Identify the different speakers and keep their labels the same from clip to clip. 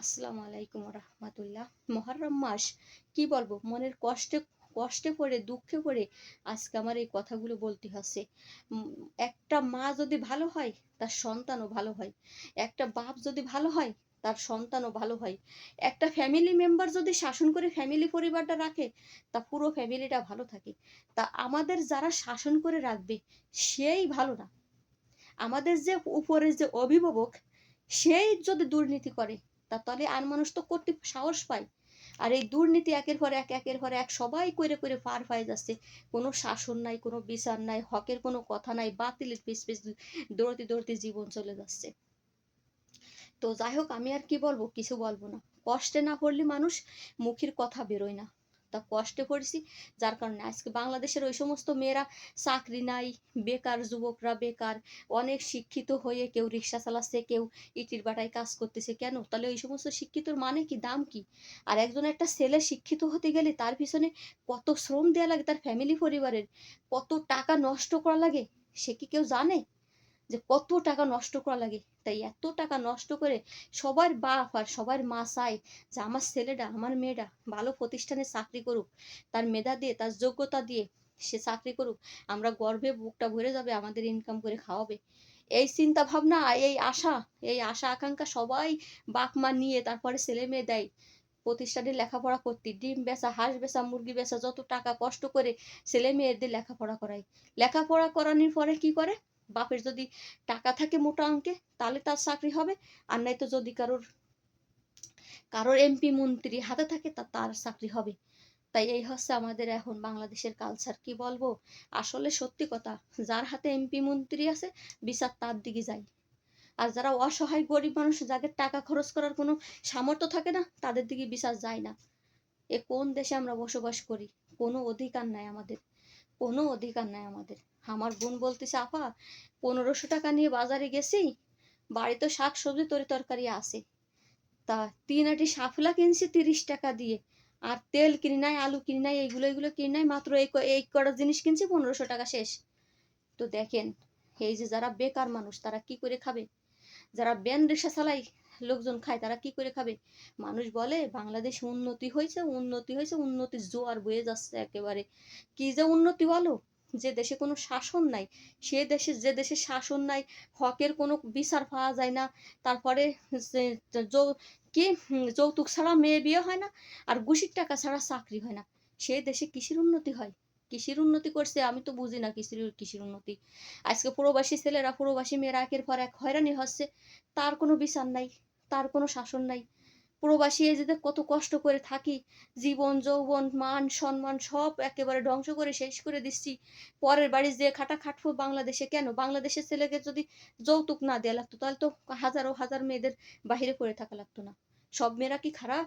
Speaker 1: আসসালামু আলাইকুম রহমতুল্লাহ মহরম মাস, কি বলব? মনের কষ্টে কষ্টে পড়ে, দুঃখে পড়ে আজকে আমার এই কথাগুলো বলতে হচ্ছে। একটা মা যদি ভালো হয়, তার সন্তানও ভালো হয়। একটা বাপ যদি ভালো হয়, তার সন্তানও ভালো হয়। একটা ফ্যামিলি মেম্বার যদি শাসন করে ফ্যামিলি পরিবারটা রাখে, তা পুরো ফ্যামিলিটা ভালো থাকে। তা আমাদের যারা শাসন করে রাখবে, সেই ভালো না। আমাদের যে উপরে যে অভিভাবক, সেই যদি দুর্নীতি করে তা তলে আর মানুষ তো করতে সাহস পায়। আর এই দুর্নীতি একের পর এক, একের পর এক সবাই করে করে পার হয়ে যাচ্ছে। কোনো শাসন নাই, কোনো বিচার নাই, হকের কোনো কথা নাই, বাতিলের পিস পিস দৌড়তে দৌড়তে জীবন চলে যাচ্ছে। তো যাই হোক, আমি আর কি বলব? কিছু বলব না। কষ্টে না পড়লে মানুষ মুখের কথা বেরোয় না। তা কষ্টে পড়েছি যার কারণে আজকে বাংলাদেশের ওই সমস্ত মেয়েরা চাকরি নাই, বেকার যুবকরা বেকার, অনেক শিক্ষিত হয়ে কেউ রিক্সা চালাচ্ছে, কেউ ইটির বাটায় কাজ করতেছে। কেন? তাহলে ওই সমস্ত শিক্ষিতর মানে কি? দাম কি? আর একজন একটা ছেলে শিক্ষিত হতে গেলে তার পিছনে কত শ্রম দেওয়া লাগে তার ফ্যামিলি পরিবারের? কত টাকা নষ্ট করা লাগে? সে কি কেউ জানে? যে কত টাকা নষ্ট করা লাগে। তাই এত টাকা নষ্ট করে সবার বাপ আর সবার মা চায় যে আমার ছেলেটা, আমার মেয়েটা ভালো প্রতিষ্ঠানে চাকরি করুক, তার মেধা দিয়ে, তার যোগ্যতা দিয়ে সে চাকরি করুক, আমরা গর্বে বুকটা ভরে যাবে, আমাদের ইনকাম করে খাওয়াবে। এই চিন্তা ভাবনা এই আশা এই আশা আকাঙ্ক্ষা সবাই বাপ মা নিয়ে তারপরে ছেলে মেয়ে দেয়। প্রতিষ্ঠানে লেখাপড়া করতে, ডিম বেচা, হাঁস বেচা, মুরগি বেচা, যত টাকা কষ্ট করে ছেলে মেয়েদের লেখাপড়া করায়। লেখাপড়া করানোর পরে কি করে? বাপের যদি টাকা থাকে মোটা অঙ্কে, তাহলে তার চাকরি হবে। আর নাই তো যদি কারোর কারোর এমপি মন্ত্রী হাতে থাকে, তা তার চাকরি হবে। তাই এই হচ্ছে আমাদের এখন বাংলাদেশের কালচার কি বলব? আসলে সত্যি কথা, যার হাতে এমপি মন্ত্রী আছে, বিচার তার দিকে যায়। আর যারা অসহায় গরিব মানুষ, যাদের টাকা খরচ করার কোনো সামর্থ্য থাকে না, তাদের দিকে বিচার যায় না। এ কোন দেশে আমরা বসবাস করি? কোনো অধিকার নাই আমাদের। কোনো অধিকার নাই আমাদের। আমার বোন বলতেছে, আপা, পনেরোশো টাকা নিয়ে বাজারে গেছি, বাড়িতে শাক সবজি তরি তরকারি আছে। তা তিন আটি সাফলা কিনছি তিরিশ টাকা দিয়ে, আর তেল কিনি নাই, আলু কিনি নাই, এইগুলো এগুলো কিনি নাই, মাত্র এই এই কটা জিনিস কিনছি, পনেরোশো টাকা শেষ। তো দেখেন, এই যে যারা বেকার মানুষ, তারা কি করে খাবে? যারা ব্যান রিক্সা চালায় লোকজন খায়, তারা কি করে খাবে? মানুষ বলে, বাংলাদেশ উন্নতি হয়েছে উন্নতি হয়েছে উন্নতির জোয়ার বয়ে যাচ্ছে একেবারে। কি যে উন্নতি বলো? যে দেশে কোনো শাসন নাই, সে দেশে, যে দেশে শাসন নাই, হকের কোনো বিচার পাওয়া যায় না। তারপরে কি? যৌতুক ছাড়া মেয়ে বিয়ে হয় না, আর ঘুষির টাকা ছাড়া চাকরি হয় না। সে দেশে কৃষির উন্নতি হয়? কৃষির উন্নতি করছে? আমি তো বুঝি না কৃষির কৃষির উন্নতি। আজকে প্রবাসী ছেলেরা, প্রবাসী মেয়েরা একের পর এক হয়রানি হচ্ছে, তার কোনো বিচার নাই। তার কোনো শাসন নাই। প্রবাসী এই যে কত কষ্ট করে থাকি, জীবন, যৌবন, মান, সম্মান সব একেবারে ধ্বংস করে শেষ করে দিচ্ছি। পরের বাড়ি যে খাটা খাটবো বাংলাদেশে কেন? বাংলাদেশের ছেলেকে যদি যৌতুক না দেওয়া লাগতো, তাহলে তো হাজারো হাজার মেয়েদের বাহিরে পড়ে থাকা লাগতো না। সব মেয়েরা কি খারাপ?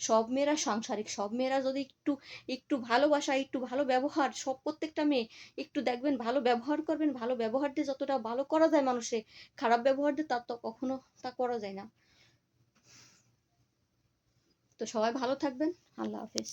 Speaker 1: সব মেয়েরা সাংসারিক, সব মেয়েরা যদি একটু একটু ভালোবাসা, একটু ভালো ব্যবহার, সব প্রত্যেকটা মেয়ে একটু দেখবেন ভালো ব্যবহার করবেন, ভালো ব্যবহার দিয়ে যতটা ভালো করা যায় মানুষে খারাপ ব্যবহার দিয়ে তার তো কখনো তা করা যায় না। তো সবাই ভালো থাকবেন, আল্লাহ হাফেজ।